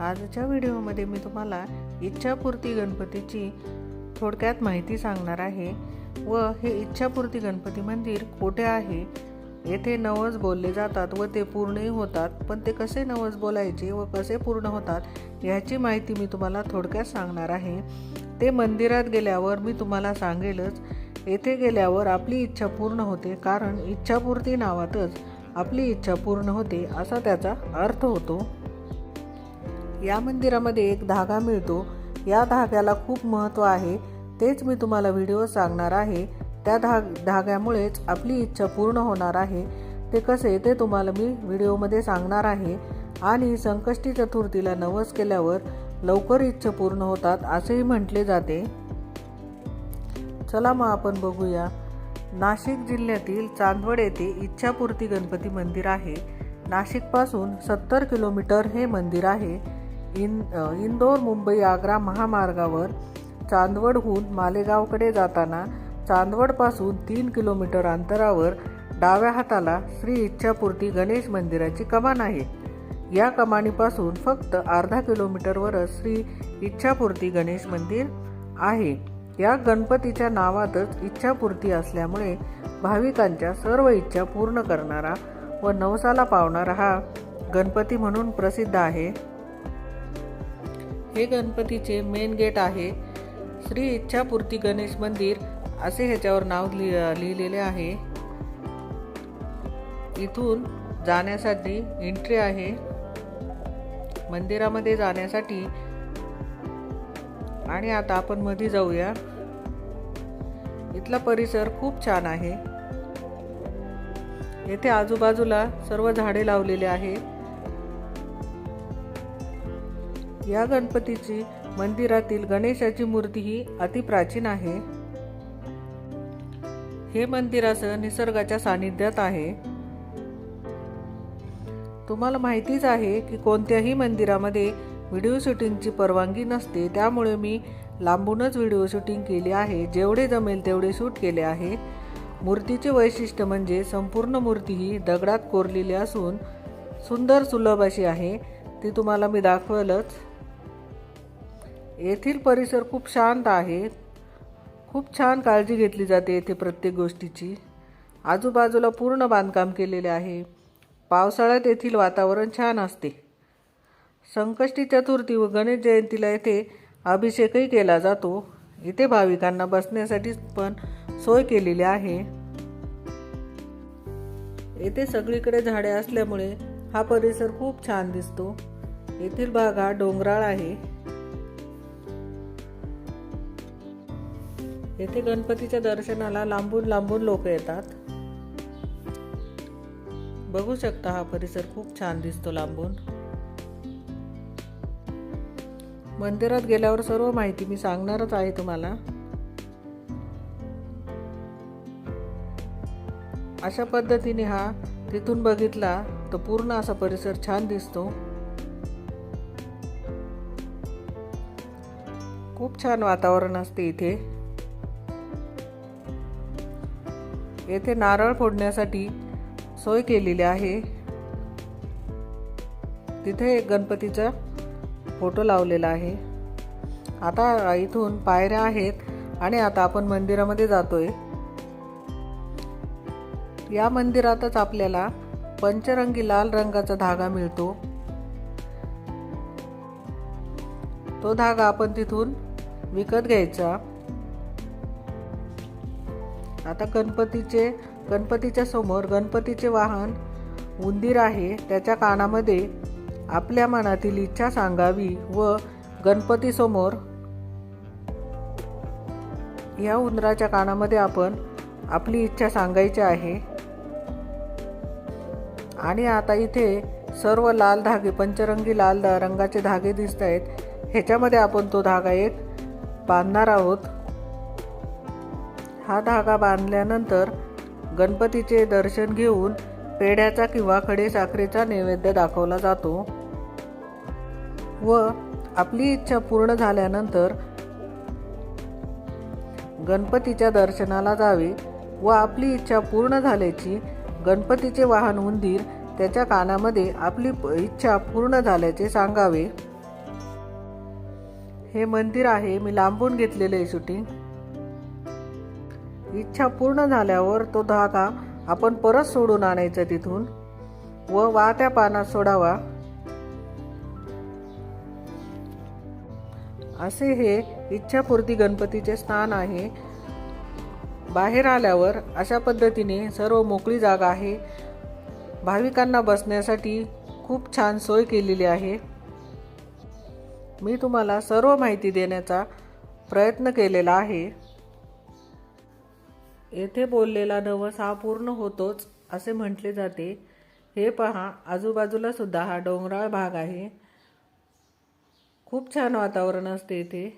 आजच्या व्हिडिओमध्ये मी तुम्हाला इच्छापूर्ती गणपतीची थोडक्यात माहिती सांगणार आहे व हे इच्छापूर्ती गणपती मंदिर कोठे आहे? येथे नवस बोलले जातात व ते पूर्णही होतात पण ते कसे नवस बोलायचे व कसे पूर्ण होतात याची माहिती मी तुम्हाला थोडक्यात सांगणार आहे. ते मंदिरात गेल्यावर मी तुम्हाला सांगेलच येथे गेल्यावर आपली इच्छा पूर्ण होते कारण इच्छापूर्ती नावातच आपली इच्छा पूर्ण होते असा त्याचा अर्थ होतो. या मंदिरामध्ये एक धागा मिळतो. या धाग्याला खूप महत्त्व आहे. तेच मी तुम्हाला व्हिडिओ सांगणार आहे. त्या धाग धाग्यामुळेच आपली इच्छा पूर्ण होणार आहे. ते कसे ते तुम्हाला मी व्हिडिओमध्ये सांगणार आहे. आणि संकष्टी चतुर्थीला नवस केल्यावर लवकर इच्छा पूर्ण होतात असेही म्हटले जाते. चला मग आपण बघूया. नाशिक जिल्ह्यातील चांदवड येथे इच्छापूर्ती गणपती मंदिर आहे. नाशिकपासून सत्तर किलोमीटर हे मंदिर आहे. इन इंदोर मुंबई आग्रा महामार्गावर चांदवडहून मालेगावकडे जाताना चांदवडपासून तीन किलोमीटर अंतरावर डाव्या हाताला श्री इच्छापूर्ती गणेश मंदिराची कमान आहे. या कमानीपासून फक्त अर्धा किलोमीटरवरच श्री इच्छापूर्ती गणेश मंदिर आहे. या गणपतीच्या नावातच इच्छापूर्ती असल्यामुळे भाविकांच्या सर्व इच्छा पूर्ण करणारा व नवसाला पावणारा हा गणपती म्हणून प्रसिद्ध आहे. हे गणपतीचे मेन गेट आहे. श्री इच्छापूर्ती गणेश मंदिर असे ह्याच्यावर नाव लि लिहिलेले आहे. इथून जाण्यासाठी एंट्री आहे. मंदिरामध्ये जाण्यासाठी आणि आता आपण मध्ये जाऊया. इथला परिसर खूप छान आहे. येथे आजूबाजूला सर्व झाडे लावलेले आहे या गणपतीची मंदिरातील गणेशाची मूर्ती ही अतिप्राचीन आहे. हे मंदिर असं निसर्गाच्या सानिध्यात आहे. तुम्हाला माहितीच आहे की कोणत्याही मंदिरामध्ये व्हिडिओ शूटिंगची परवानगी नसते त्यामुळे मी लांबूनच व्हिडिओ शूटिंग केली आहे जेवढे जमेल तेवढे शूट केले आहे. मूर्तीचे वैशिष्ट्य म्हणजे संपूर्ण मूर्ती ही दगडात कोरलेली असून सुंदर सुलभ अशी आहे. ती तुम्हाला मी दाखवलच. येथील परिसर खूप शांत आहे. खूप छान काळजी घेतली जाते येथे प्रत्येक गोष्टीची. आजूबाजूला पूर्ण बांधकाम केलेले आहे. पावसाळ्यात येथील वातावरण छान असते. संकष्टी चतुर्थी व गणेश जयंतीला येथे अभिषेकही केला जातो. इथे भाविकांना बसण्यासाठी पण सोय केलेली आहे. येथे सगळीकडे झाडे असल्यामुळे हा परिसर खूप छान दिसतो. येथील भाग हा डोंगराळ आहे. येथे गणपतीच्या दर्शनाला लांबून लांबून लोक येतात. बघू शकता हा परिसर खूप छान दिसतो लांबून. मंदिरात गेल्यावर सर्व माहिती मी सांगणारच आहे तुम्हाला. अशा पद्धतीने हा तिथून बघितला तर पूर्ण असा परिसर छान दिसतो. खूप छान वातावरण असते इथे. येथे नारळ फोडण्यासाठी सोय केलेली आहे. तिथे एक गणपतीचा फोटो लावलेला आहे. आता इथून पायऱ्या आहेत आणि आता आपण मंदिरामध्ये जातोय. या मंदिरातच आपल्याला पंचरंगी लाल रंगाचा धागा मिळतो. तो धागा आपण तिथून विकत घ्यायचा. आता गणपतीचे गणपतीच्या समोर गणपतीचे वाहन उंदीर आहे. त्याच्या कानामध्ये आपल्या मनातील इच्छा सांगावी व गणपतीसमोर या उंदराच्या कानामध्ये आपण आपली इच्छा सांगायची आहे. आणि आता इथे सर्व लाल धागे पंचरंगी लाल रंगाचे धागे दिसत आहेत ह्याच्यामध्ये आपण तो धागा एक बांधणार आहोत. हा धागा बांधल्यानंतर गणपतीचे दर्शन घेऊन पेढ्याचा किंवा खडे साखरेचा नैवेद्य दाखवला जातो व आपली इच्छा पूर्ण झाल्यानंतर गणपतीच्या दर्शनाला जावे व आपली इच्छा पूर्ण झाल्याची गणपतीचे वाहन उंदीर त्याच्या कानामध्ये आपली इच्छा पूर्ण झाल्याचे सांगावे. हे मंदिर आहे. मी लांबून घेतलेलं आहे शूटिंग. इच्छा पूर्ण झाल्यावर तो धागा आपण परत सोडून आणायचा तिथून व वाहत्या पानात सोडावा. असे हे इच्छापूर्ती गणपतीचे स्थान आहे. बाहेर आल्यावर अशा पद्धतीने सर्व मोकळी जागा आहे. भाविकांना बसण्यासाठी खूप छान सोय केलेली आहे. मी तुम्हाला सर्व माहिती देण्याचा प्रयत्न केलेला आहे. येथे बोललेला नवस हा पूर्ण होतोच असे म्हटले जाते. हे पहा आजूबाजूला सुद्धा हा डोंगराळ भाग आहे. खूप छान वातावरण असते इथे.